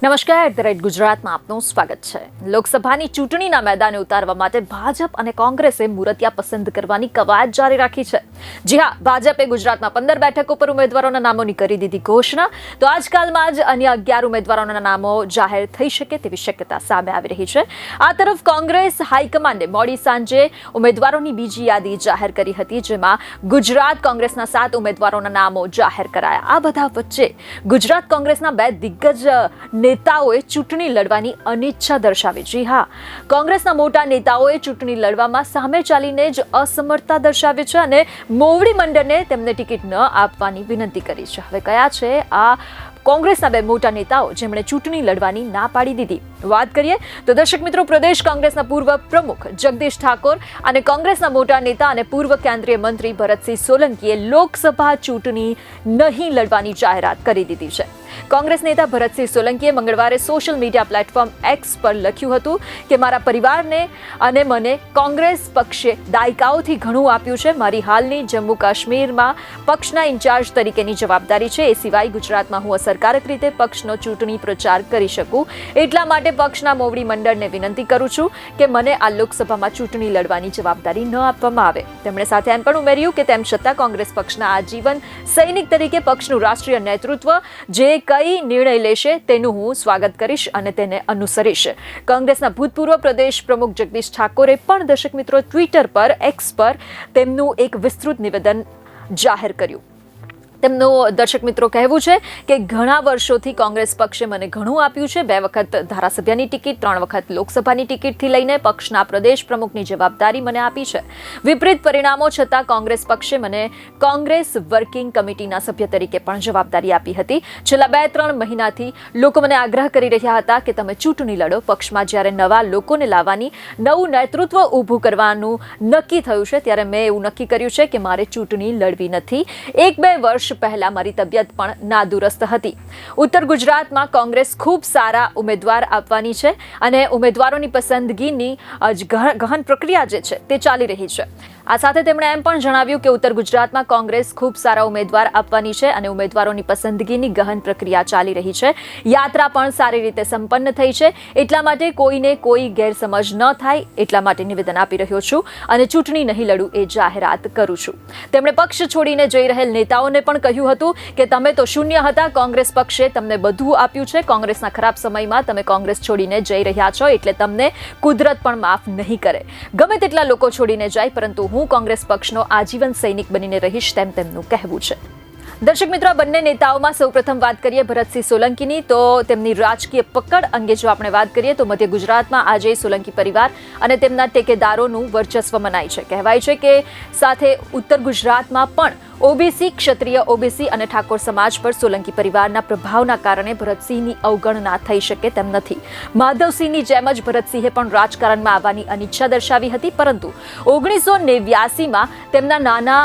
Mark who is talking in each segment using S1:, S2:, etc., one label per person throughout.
S1: નમસ્કાર, at the rate ગુજરાતમાં આપનું સ્વાગત છે. લોકસભાની ચૂંટણીના મેદાને ઉતારવા માટે ભાજપ અને કોંગ્રેસે મુરતિયા પસંદ કરવાની કવાયત જારી રાખી છે. જી હા, ભાજપે ગુજરાતમાં પંદર બેઠકો પર ઉમેદવારોના નામોની કરી દીધી ઘોષણા. તો આજકાલમાં જ અન્ય અગિયાર ઉમેદવારોના નામો જાહેર થઈ શકે તેવી શક્યતા સામે આવી રહી છે. આ તરફ કોંગ્રેસ હાઈકમાન્ડે મોડી સાંજે ઉમેદવારોની બીજી યાદી જાહેર કરી હતી, જેમાં ગુજરાત કોંગ્રેસના સાત ઉમેદવારોના નામો જાહેર કરાયા. આ બધા વચ્ચે ગુજરાત કોંગ્રેસના બે દિગ્ગજ નેતાઓએ ચૂંટણી લડવાની અનિચ્છા દર્શાવી. જી હા, કોંગ્રેસના મોટા નેતાઓએ ચૂંટણી લડવામાં સામે ચાલીને જ અસમર્થતા દર્શાવી છે અને મોવડી મંડળને તેમને ટિકિટ ન આપવાની વિનંતી કરી છે. હવે કયા છે આ કોંગ્રેસના બે મોટા નેતાઓ જેમણે ચૂંટણી લડવાની ના પાડી દીધી? વાત કરીએ તો દર્શક મિત્રો, પ્રદેશ કોંગ્રેસના પૂર્વ પ્રમુખ જગદીશ ઠાકોર અને કોંગ્રેસના મોટા નેતા અને પૂર્વ કેન્દ્રીય મંત્રી ભરતસિંહ સોલંકીએ લોકસભા ચૂંટણી નહીં લડવાની જાહેરાત કરી દીધી છે. કોંગ્રેસ નેતા ભરતસિંહ સોલંકીએ મંગળવારે સોશિયલ મીડિયા પ્લેટફોર્મ એક્સ પર લખ્યું હતું કે, મારા પરિવારને અને મને કોંગ્રેસ પક્ષે દાયકાઓથી ઘણું આપ્યું છે. મારી હાલની જમ્મુ કાશ્મીરમાં પક્ષના ઇન્ચાર્જ તરીકેની જવાબદારી છે. એ સિવાય ગુજરાતમાં હું અસરકારક રીતે પક્ષનો ચૂંટણી પ્રચાર કરી શકું. એટલા માટે પક્ષના મોવડી મંડળને વિનંતી કરું છું કે, મને આ લોકસભામાં ચૂંટણી લડવાની જવાબદારી ન આપવામાં આવે. તેમણે સાથે એમ પણ ઉમેર્યું કે, તેમ છતાં કોંગ્રેસ પક્ષના આજીવન સૈનિક તરીકે પક્ષનું રાષ્ટ્રીય નેતૃત્વ, જે કઈ નિર્ણય લેશે, તેનું હું સ્વાગત કરીશ અને તેને અનુસરીશ. કોંગ્રેસના ભૂતપૂર્વ પ્રદેશ પ્રમુખ જગદીશ ઠાકોરે પણ દર્શક મિત્રો ટ્વિટર પર એક્સ પર તેમનું એક વિસ્તૃત નિવેદન જાહેર કર્યું. તેમનું દર્શક મિત્રો કહેવું છે કે ઘણા વર્ષોથી કોંગ્રેસ પક્ષે મને ઘણું આપ્યું છે. બે વખત ધારાસભ્યની ટિકિટ, ત્રણ વખત લોકસભાની ટિકિટથી લઈને પક્ષના પ્રદેશ પ્રમુખની જવાબદારી મને આપી છે. વિપરીત પરિણામો છતાં કોંગ્રેસ પક્ષે મને કોંગ્રેસ વર્કિંગ કમિટીના સભ્ય તરીકે પણ જવાબદારી આપી હતી. છેલ્લા બે, ત્રણ મહિનાથી લોકો મને આગ્રહ કરી રહ્યા હતા કે તમે ચૂંટણી લડો. પક્ષમાં જ્યારે નવા લોકોને લાવવાની નવું નેતૃત્વ ઊભું કરવાનું નક્કી થયું છે, ત્યારે મેં એવું નક્કી કર્યું છે કે મારે ચૂંટણી લડવી નથી. એક, બે વર્ષ પહેલા મારી તબિયત પણ નાદુરસ્ત હતી. ઉત્તર ગુજરાતમાં કોંગ્રેસ ખૂબ સારા ઉમેદવાર આપવાની છે અને ઉમેદવારોની પસંદગીની ગહન પ્રક્રિયા જે છે તે ચાલી રહી છે. આ સાથે તેમણે એમ પણ જણાવ્યું કે ઉત્તર ગુજરાતમાં કોંગ્રેસ ખૂબ સારા ઉમેદવાર આપવાની છે અને ઉમેદવારોની પસંદગીની ગહન પ્રક્રિયા ચાલી રહી છે. યાત્રા પણ સારી રીતે સંપન્ન થઈ છે. એટલા માટે કોઈને કોઈ ગેરસમજ ન થાય, એટલા માટે નિવેદન આપી રહ્યો છું અને ચૂંટણી નહીં લડું એ જાહેરાત કરું છું. તેમણે પક્ષ છોડીને જઈ રહેલ નેતાઓને પણ કહ્યું હતું કે તમે તો શૂન્ય હતા, કોંગ્રેસ પક્ષે તમને બધું આપ્યું છે. કોંગ્રેસના ખરાબ સમયમાં તમે કોંગ્રેસ છોડીને જઈ રહ્યા છો, એટલે તમને કુદરત પણ માફ નહીં કરે. ગમે તેટલા લોકો છોડીને જાય, પરંતુ હું કોંગ્રેસ પક્ષનો આજીવન સૈનિક બનીને રહીશ તેમ તેમનું કહેવું છે. દર્શક મિત્રો બંને નેતાઓમાં સૌપ્રથમ વાત કરીએ ભરતસિંહ સોલંકીની, તો તેમની રાજકીય પકડ અંગે જો આપણે વાત કરીએ, તો મધ્ય ગુજરાતમાં આજે સોલંકી પરિવાર અને તેમના ટેકેદારોનું વર્ચસ્વ મનાય છે. કહેવાય છે કે સાથે ઉત્તર ગુજરાતમાં પણ ઓબીસી, ક્ષત્રિય ઓબીસી અને ઠાકોર સમાજ પર સોલંકી પરિવારના પ્રભાવના કારણે ભરતસિંહની અવગણના થઈ શકે તેમ નથી. માધવસિંહની જેમ જ ભરતસિંહે પણ રાજકારણમાં આવવાની અનિચ્છા દર્શાવી હતી, પરંતુ ઓગણીસો નેવ્યાસીમાં તેમના નાના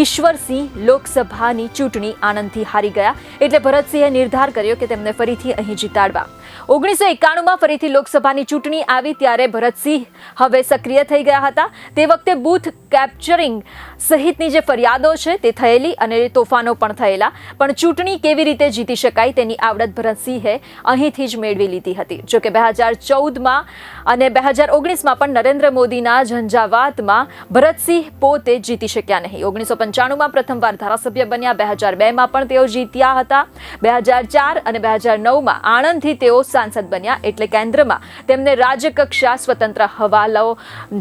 S1: ઈશ્વરસિંહ લોકસભાની ચૂંટણી આનંદથી હારી ગયા. એટલે ભરતસિંહે નિર્ધાર કર્યો કે તેમને ફરીથી અહીં જીતાડવા. ઓગણીસો એકાણુંમાં ફરીથી લોકસભાની ચૂંટણી આવી ત્યારે ભરતસિંહ હવે સક્રિય થઈ ગયા હતા. તે વખતે બૂથ કેપ્ચરિંગ સહિતની જે ફરિયાદો છે તે થયેલી અને તોફાનો પણ થયેલા. પણ ચૂંટણી કેવી રીતે જીતી શકાય તેની આવડત ભરતસિંહે અહીંથી જ મેળવી લીધી હતી. જોકે બે હજાર ચૌદમાં અને બે હજાર ઓગણીસમાં પણ નરેન્દ્ર મોદીના ઝંઝાવાતમાં ભરતસિંહ પોતે જીતી શક્યા નહીં. ઓગણીસો પંચાણુંમાં પ્રથમવાર ધારાસભ્ય બન્યા. બે હજાર બેમાં પણ તેઓ જીત્યા હતા. બે હજાર ચાર અને બે હજાર નવમાં આણંદથી તેઓ સાંસદ બન્યા એટલે કેન્દ્રમાં તેમને રાજ્યકક્ષા સ્વતંત્ર હવાલાઓ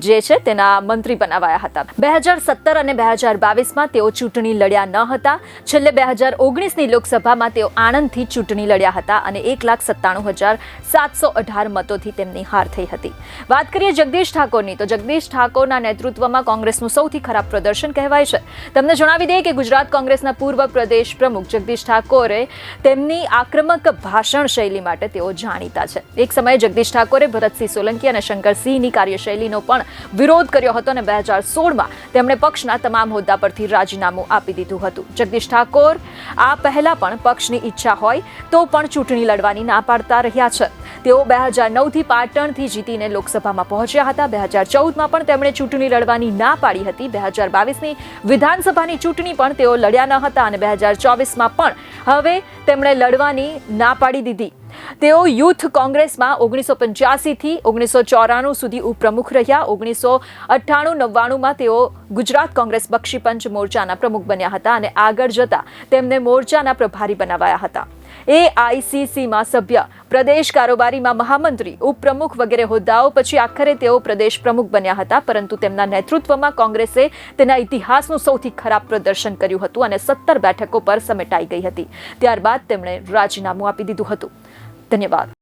S1: જે છે તેના મંત્રી બનાવાયા હતા. બે હજાર સત્તર અને બે હજાર બાવીસમાં તેઓ ચૂંટણી લડ્યા ન હતા. છેલ્લે બે હજાર ઓગણીસની લોકસભામાં તેઓ આણંદથી ચૂંટણી લડ્યા હતા અને એક લાખ સત્તાણું હજાર સાતસો અઢાર મતોથી તેમની હાર થઈ હતી. વાત કરીએ જગદીશ ઠાકોરની, તો જગદીશ ઠાકોરના નેતૃત્વમાં કોંગ્રેસનું સૌથી ખરાબ પ્રદર્શન કહેવાય છે. તમને જણાવી દઈએ કે ગુજરાત કોંગ્રેસના પૂર્વ પ્રદેશ પ્રમુખ જગદીશ ઠાકોરે તેમની આક્રમક ભાષણ શૈલી માટે તેઓ જાણીતા છે. એક સમયે જગદીશ ઠાકોરે ભરતસિંહ સોલંકી અને શંકરસિંહની કાર્યશૈલીનો પણ વિરોધ કર્યો હતો અને બે હજાર સોળમાં તેમણે પક્ષના તમામ હોદ્દા પરથી રાજીનામું આપી દીધું હતું. જગદીશ ઠાકોર આ પહેલા પણ પક્ષની ઈચ્છા હોય તો પણ ચૂંટણી લડવાની ના પાડતા રહ્યા છે. તેઓ બે હજાર નવથી પાટણથી જીતીને લોકસભામાં પહોંચ્યા હતા. બે હજાર ચૌદમાં પણ તેમણે ચૂંટણી લડવાની ના પાડી હતી. બે હજાર બાવીસની વિધાનસભાની ચૂંટણી પણ તેઓ લડ્યા ન હતા અને બે હજાર ચોવીસમાં પણ હવે તેમણે લડવાની ના પાડી દીધી. તેઓ યુથ કોંગ્રેસમાં ઓગણીસો પંચ્યાસીથી ઓગણીસો ચોરાણું સુધી ઉપપ્રમુખ રહ્યા. ઓગણીસો અઠ્ઠાણું, નવ્વાણુંમાં તેઓ ગુજરાત કોંગ્રેસ બક્ષીપંચ મોરચાના પ્રમુખ બન્યા હતા અને આગળ જતા તેમને મોરચાના પ્રભારી બનાવાયા હતા. એઆઈસીસીમાં સભ્ય. પ્રદેશ કારોબારીમાં મહામંત્રી, ઉપપ્રમુખ વગેરે હોદ્દાઓ પછી આખરે તેઓ પ્રદેશ પ્રમુખ બન્યા હતા, પરંતુ તેમના નેતૃત્વમાં કોંગ્રેસે તેના ઇતિહાસનું સૌથી ખરાબ પ્રદર્શન કર્યું હતું અને સત્તર બેઠકો પર સમેટાઈ ગઈ હતી. ત્યારબાદ તેમણે રાજીનામું આપી દીધું હતું. ધન્યવાદ.